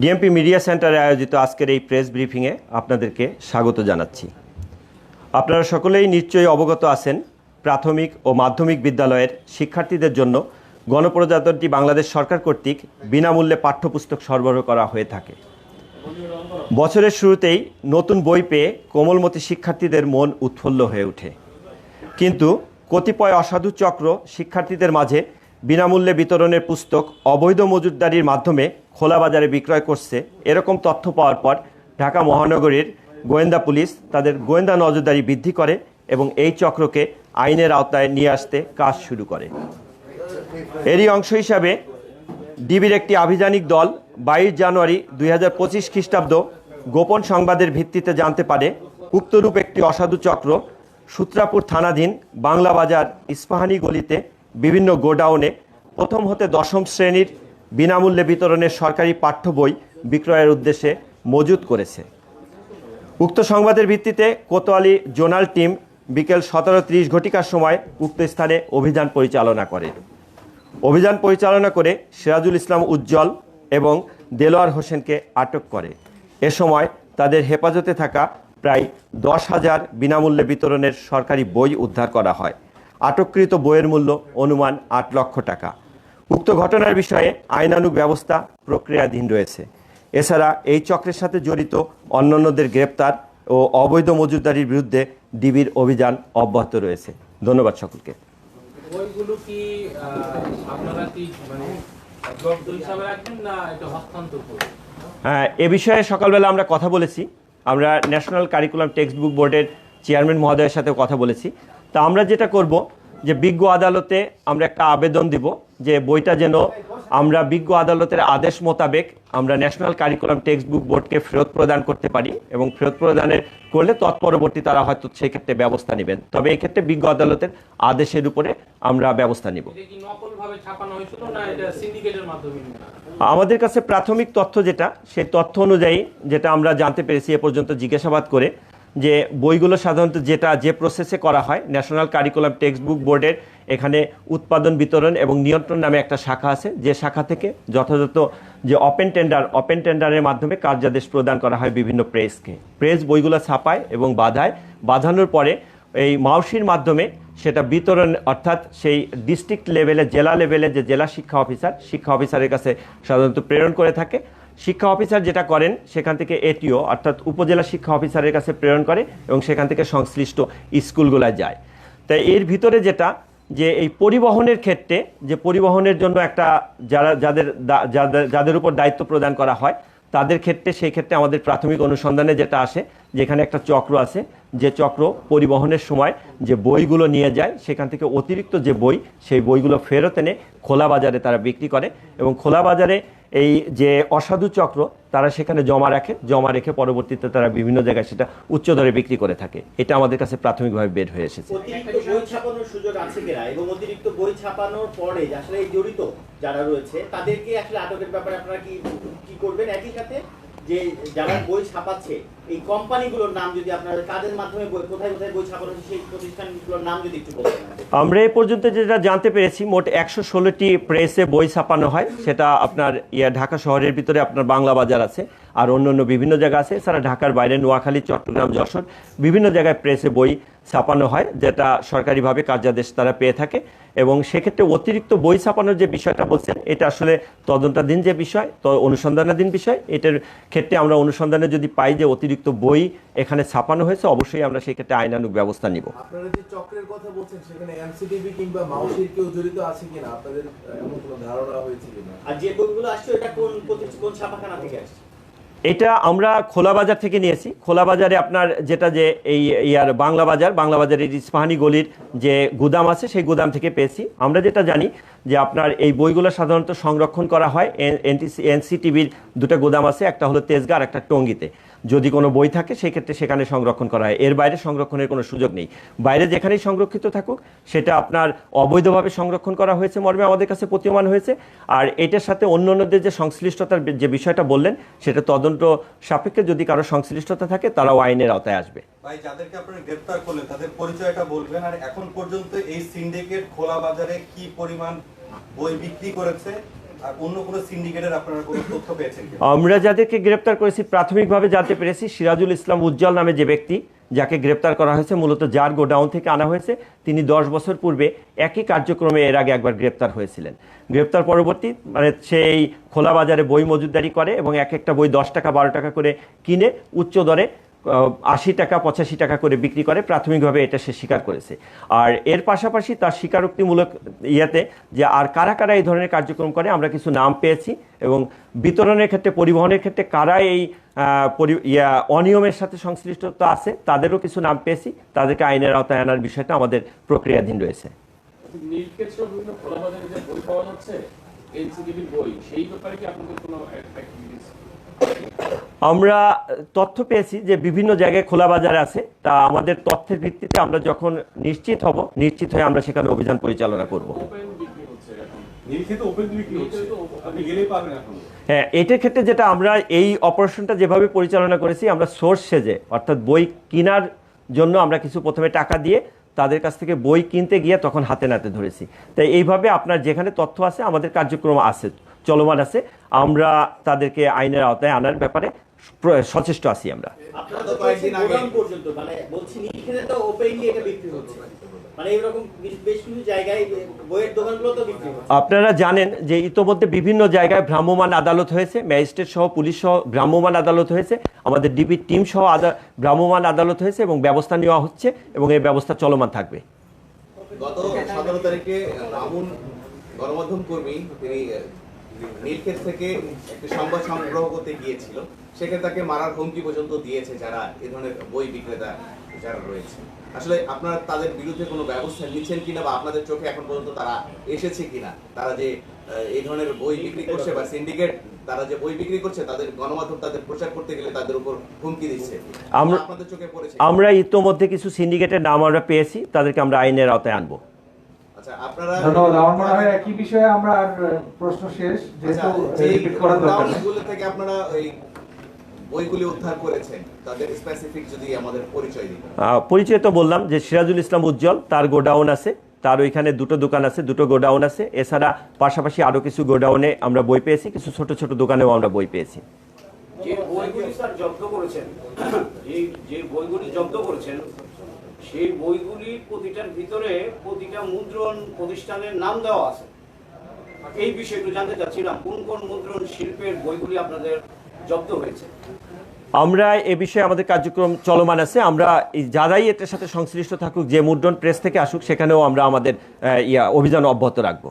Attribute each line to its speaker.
Speaker 1: DMP media সেন্টারে আয়োজিত আজকের এই প্রেস ব্রিফিংয়ে আপনাদেরকে স্বাগত জানাচ্ছি। আপনারা সকলেই নিশ্চয়ই অবগত আছেন, প্রাথমিক ও মাধ্যমিক বিদ্যালয়ের শিক্ষার্থীদের জন্য গণপ্রজাতন্ত্রী বাংলাদেশ সরকার কর্তৃক বিনামূল্যে পাঠ্যপুস্তক সরবরাহ করা হয়ে থাকে। বছরের শুরুতেই নতুন বই পেয়ে কোমলমতি শিক্ষার্থীদের মন উৎফুল্ল হয়ে ওঠে। কিন্তু কতিপয় অসাধু চক্র শিক্ষার্থীদের মাঝে বিনামূল্যে বিতরণের পুস্তক অবৈধ মজুতদারির মাধ্যমে খোলা বাজারে বিক্রয় করছে। এরকম তথ্য পাওয়ার পর ঢাকা মহানগরীর গোয়েন্দা পুলিশ তাদের গোয়েন্দা নজরদারি বৃদ্ধি করে এবং এই চক্রকে আইনের আওতায় নিয়ে আসতে কাজ শুরু করে। এরই অংশ হিসাবে ডিবির একটি আভিযানিক দল বাইশ জানুয়ারি দুই হাজার পঁচিশ খ্রিস্টাব্দ গোপন সংবাদের ভিত্তিতে জানতে পারে, উক্তরূপ একটি অসাধু চক্র সূত্রাপুর থানাধীন বাংলা বাজার ইস্পাহানি গলিতে বিভিন্ন গোডাউনে প্রথম হতে দশম শ্রেণির বিনামূল্যে বিতরণের সরকারি পাঠ্য বই বিক্রয়ের উদ্দেশ্যে মজুত করেছে। উক্ত সংবাদের ভিত্তিতে কোতোয়ালি জোনাল টিম বিকেল সতেরো ত্রিশ ঘটিকার সময় উক্ত স্থানে অভিযান পরিচালনা করে। অভিযান পরিচালনা করে সিরাজুল ইসলাম উজ্জ্বল এবং দেলোয়ার হোসেনকে আটক করে। এ সময় তাদের হেফাজতে থাকা প্রায় দশ হাজার বিনামূল্যে বিতরণের সরকারি বই উদ্ধার করা হয়। আটককৃত বইয়ের মূল্য অনুমান আট লক্ষ টাকা। উক্ত ঘটনার বিষয়ে আইনানুগ ব্যবস্থা প্রক্রিয়াধীন রয়েছে। এছাড়া এই চক্রের সাথে জড়িত অন্যান্যদের গ্রেপ্তার ও অবৈধ মজুদারির বিরুদ্ধে ডিবির অভিযান অব্যাহত রয়েছে। ধন্যবাদ সকলকে।
Speaker 2: বইগুলো কি আপনারা কি মানে হিসাবে রাখবেন না এটা হস্তান্তর করবেন?
Speaker 1: হ্যাঁ, এ বিষয়ে সকালবেলা আমরা কথা বলেছি। আমরা ন্যাশনাল কারিকুলাম টেক্সট বুক বোর্ডের চেয়ারম্যান মহোদয়ের সাথে কথা বলেছি। তা আমরা যেটা করব যে বিজ্ঞ আদালতে আমরা একটা আবেদন দিব যে বইটা যেন আমরা বিজ্ঞ আদালতের আদেশ মোতাবেক আমরা ন্যাশনাল কারিকুলাম টেক্সট বুক বোর্ডকে ফেরত প্রদান করতে পারি এবং ফেরত প্রদানের করলে তৎপরবর্তী তারা হয়তো সেক্ষেত্রে ব্যবস্থা নেবেন। তবে এক্ষেত্রে বিজ্ঞ আদালতের আদেশের উপরে আমরা ব্যবস্থা নিব। আমাদের কাছে প্রাথমিক তথ্য যেটা সেই তথ্য অনুযায়ী যেটা আমরা জানতে পেরেছি এ পর্যন্ত জিজ্ঞাসাবাদ করে যে বইগুলো সাধারণত যেটা যে প্রসেসে করা হয় ন্যাশনাল কারিকুলাম টেক্সট বুক বোর্ডের এখানে উৎপাদন, বিতরণ এবং নিয়ন্ত্রণ নামে একটা শাখা আছে। যে শাখা থেকে যথাযথ যে ওপেন টেন্ডার ওপেন টেন্ডারের মাধ্যমে কার্যাদেশ প্রদান করা হয় বিভিন্ন প্রেসকে প্রেস বইগুলো ছাপায় এবং বাধায়। বাঁধানোর পরে এই মাউসির মাধ্যমে সেটা বিতরণ, অর্থাৎ সেই ডিস্ট্রিক্ট লেভেলে জেলা লেভেলে যে জেলা শিক্ষা অফিসার শিক্ষা অফিসারের কাছে সাধারণত প্রেরণ করে থাকে। শিক্ষা অফিসার যেটা করেন, সেখান থেকে এটিও, অর্থাৎ উপজেলা শিক্ষা অফিসারের কাছে প্রেরণ করে এবং সেখান থেকে সংশ্লিষ্ট স্কুলগুলোয় যায়। তাই এর ভিতরে যেটা, যে এই পরিবহনের ক্ষেত্রে, যে পরিবহনের জন্য একটা যারা, যাদের যাদের যাদের উপর দায়িত্ব প্রদান করা হয়, তাদের ক্ষেত্রে, সেই ক্ষেত্রে আমাদের প্রাথমিক অনুসন্ধানে যেটা আসে, যেখানে একটা চক্র আছে, যে চক্র পরিবহনের সময় যে বইগুলো নিয়ে যায়, সেখান থেকে অতিরিক্ত যে বই, সেই বইগুলো ফেরত এনে খোলা বাজারে তারা বিক্রি করে এবং খোলা বাজারে এই যে অসাধু চক্র, তারা সেখানে জমা রাখে, জমা রেখে পরবর্তীতে তারা বিভিন্ন জায়গায় সেটা উচ্চ দরে বিক্রি করে থাকে। এটা আমাদের কাছে প্রাথমিকভাবে বের হয়ে এসেছে।
Speaker 3: যারা রয়েছে, তাদেরকে আসলে আটকের ব্যাপারে আপনারা কি কি করবেন? একই সাথে যে যারা বই ছাপাচ্ছে, এই কোম্পানিগুলোর নাম যদি আপনারা কাদের মাধ্যমে বই, কোথায় কোথায় বই ছাপানো হচ্ছে, সেই প্রতিষ্ঠানগুলোর নাম যদি একটু বলতেন
Speaker 1: আমরা এ পর্যন্ত যেটা জানতে পেরেছি, মোট একশো ষোলোটি প্রেসে বই ছাপানো হয়। সেটা আপনার ইয়া ঢাকা শহরের ভিতরে আপনার বাংলা বাজার আছে, আর অন্য অন্য বিভিন্ন জায়গা আছে। সারা ঢাকার বাইরে নোয়াখালী, চট্টগ্রাম, যশোর বিভিন্ন জায়গায় প্রেসে বই ছাপানো হয়, যেটা সরকারিভাবে কার্যাদেশ তারা পেয়ে থাকে। এবং সেক্ষেত্রে অতিরিক্ত বই ছাপানোর যে বিষয়টা বলছেন এটা আসলে তদন্তাধীন যে বিষয় তো অনুসন্ধানাধীন বিষয় এটার ক্ষেত্রে আমরা অনুসন্ধানে যদি পাই যে অতিরিক্ত বই এখানে ছাপানো হয়েছে অবশ্যই আমরা সেই ক্ষেত্রে আইনানুগ ব্যবস্থা নিব।
Speaker 4: আপনারা যে চক্রের কথা বলছেন সেখানে এনসিটিভি কিংবা মাউসির কেউ জড়িত আছে কিনা? আপনাদের এমন কোনো ধারণা হয়েছে কিনা?
Speaker 3: আর যে বইগুলো আসছে এটা কোন কোন ছাপাখানা থেকে আসছে?
Speaker 1: এটা আমরা খোলা বাজার থেকে নিয়েছি। খোলা বাজারে আপনার যেটা যে এই ইয়ার বাংলা বাজার, বাংলা বাজারের ইস্পাহানি গলির যে গুদাম আছে, সেই গুদাম থেকে পেয়েছি। আমরা যেটা জানি যে আপনার এই বইগুলো সাধারণত সংরক্ষণ করা হয়। এনসিটিভির দুটো গুদাম আছে, একটা হলো তেজগাঁ আর একটা টঙ্গিতে। যদি কোনো বই থাকে, সেক্ষেত্রে সেখানে সংরক্ষণ করা হয়। এর বাইরে সংরক্ষণের কোনো সুযোগ নেই। বাইরে যেখানেই সংরক্ষিত থাকুক, সেটা আপনার অবৈধভাবে সংরক্ষণ করা হয়েছে, মর্মে আমাদের কাছে প্রতীয়মান হয়েছে। আর এটার সাথে অন্য অন্যদের যে সংশ্লিষ্টতার যে বিষয়টা বললেন, সেটা তদন্ত সাপেক্ষে যদি কারও সংশ্লিষ্টতা থাকে, তারাও আইনের আওতায় আসবে।
Speaker 5: ভাই, যাদেরকে আপনারা করলেন, তাদের পরিচয়টা বলবেন। আর এখন পর্যন্ত এই সিন্ডিকেট, খোলা বাজারে কি পরিমাণ বই বিক্রি করেছে?
Speaker 1: আমরা যাদেরকে গ্রেপ্তার করেছি, প্রাথমিকভাবে জানতে পেরেছি সিরাজুল ইসলাম উজ্জ্বল নামে যে ব্যক্তি, যাকে গ্রেপ্তার করা হয়েছে, মূলত যার গোডাউন থেকে আনা হয়েছে, তিনি দশ বছর পূর্বে একই কার্যক্রমে এর আগে একবার গ্রেপ্তার হয়েছিলেন। গ্রেপ্তার পরবর্তী মানে সেই খোলা বাজারে বই মজুতদারি করে এবং এক একটা বই দশ টাকা, বারো টাকা করে কিনে উচ্চ দরে আশি টাকা, পঁচাশি টাকা করে বিক্রি করে, প্রাথমিকভাবে এটা সে স্বীকার করেছে। আর এর পাশাপাশি তার স্বীকারোক্তিমূলক ইয়েতে যে আর কারা কারা এই ধরনের কার্যক্রম করে, আমরা কিছু নাম পেয়েছি এবং বিতরণের ক্ষেত্রে, পরিবহনের ক্ষেত্রে কারা এই ইয়া, অনিয়মের সাথে সংশ্লিষ্টতা আছে, তাদেরও কিছু নাম পেয়েছি। তাদেরকে আইনের আওতায় আনার বিষয়টা আমাদের প্রক্রিয়াধীন রয়েছে।
Speaker 2: বই সেই ব্যাপারে কি?
Speaker 1: আমরা তথ্য পেয়েছি যে বিভিন্ন জায়গায় খোলা বাজার আছে। তা আমাদের তথ্যের ভিত্তিতে আমরা যখন নিশ্চিত হব, নিশ্চিত হয়ে আমরা সেখানে অভিযান পরিচালনা করব। হ্যাঁ এটার ক্ষেত্রে যেটা আমরা এই অপারেশনটা যেভাবে পরিচালনা করেছি, আমরা সোর্স সেজে, অর্থাৎ বই কেনার জন্য আমরা কিছু প্রথমে টাকা দিয়ে তাদের কাছ থেকে বই কিনতে গিয়ে তখন হাতে নাতে ধরেছি। তাই এইভাবে আপনার যেখানে তথ্য আছে, আমাদের কার্যক্রম আছে, চলমান আছে। আমরা তাদেরকে আইনের আওতায় আনার ব্যাপারে প্র- সচেষ্ট আছি আমরা।
Speaker 3: আপনারা তো কয়েকদিন আগে পর্যন্ত মানে বলছি নিরিখে তো ওপেনলি এটা বিক্রি হচ্ছে। মানে
Speaker 1: আপনারা জানেন যে ইতোমধ্যে বিভিন্ন জায়গায় ভ্রাম্যমাণ আদালত হয়েছে ম্যাজিস্ট্রেট সহ পুলিশ সহ ভ্রাম্যমাণ আদালত হয়েছে আমাদের ডিবি টিম সহ আদা ভ্রাম্যমাণ আদালত হয়েছে এবং ব্যবস্থা নেওয়া হচ্ছে এবং এই ব্যবস্থা চলমান থাকবে।
Speaker 6: গত সতেরো তারিখে গণমাধ্যম কর্মী তিনি নীলক্ষেত থেকে একটি সংবাদ সংগ্রহ করতে গিয়েছিল। সেখানে তাকে মারার হুমকি পর্যন্ত দিয়েছে যারা এ ধরনের বই বিক্রেতা যারা রয়েছে। আসলে আপনারা তাদের বিরুদ্ধে কোনো ব্যবস্থা নিচ্ছেন কিনা বা আপনাদের চোখে এখন পর্যন্ত তারা এসেছে কিনা? তারা যে এই ধরনের বই বিক্রি করছে বা সিন্ডিকেট তারা যে বই বিক্রি করছে তাদের গণমাধ্যম তাদের প্রচার করতে গেলে তাদের উপর হুমকি দিচ্ছে।
Speaker 1: আমরা-
Speaker 6: আপনাদের চোখে পড়েছে।
Speaker 1: আমরা ইতোমধ্যে কিছু সিন্ডিকেটের নাম আমরা পেয়েছি তাদেরকে আমরা আইনের আওতায় আনব।
Speaker 7: ধন্যবাদ আমার মনে হয় একই বিষয়ে আমরা আর প্রশ্ন শেষ
Speaker 6: আচ্ছা,
Speaker 7: যেহেতু রিপিট করার দরকার
Speaker 6: থেকে আপনারা ওই বইগুলি উদ্ধার করেছেন তাদের স্পেসিফিক যদি আমাদের পরিচয় দিন।
Speaker 1: আহ, পরিচয় তো বললাম যে সিরাজুল ইসলাম উজ্জ্বল তার গোডাউন আছে তার ওইখানে দুটো দোকান আছে দুটো গোডাউন আছে। এছাড়া পাশাপাশি আরও কিছু গোডাউনে আমরা বই পেয়েছি কিছু ছোট ছোট দোকানেও আমরা বই পেয়েছি।
Speaker 8: যে বইগুলি স্যার জব্দ করেছেন যে বইগুলি জব্দ করেছেন সেই বইগুলির প্রতিটার ভিতরে প্রতিটা মুদ্রণ প্রতিষ্ঠানের নাম দেওয়া আছে। এই বিষয়ে একটু জানতে চাচ্ছিলাম, কোন কোন মুদ্রণ শিল্পের বইগুলি আপনাদের জব্দ হয়েছে?
Speaker 1: আমরা এ বিষয়ে আমাদের কার্যক্রম চলমান আছে। আমরা যারাই এটার সাথে সংশ্লিষ্ট থাকুক, যে মুদ্রণ প্রেস থেকে আসুক, সেখানেও আমরা আমাদের ইয়া, অভিযান অব্যাহত রাখব।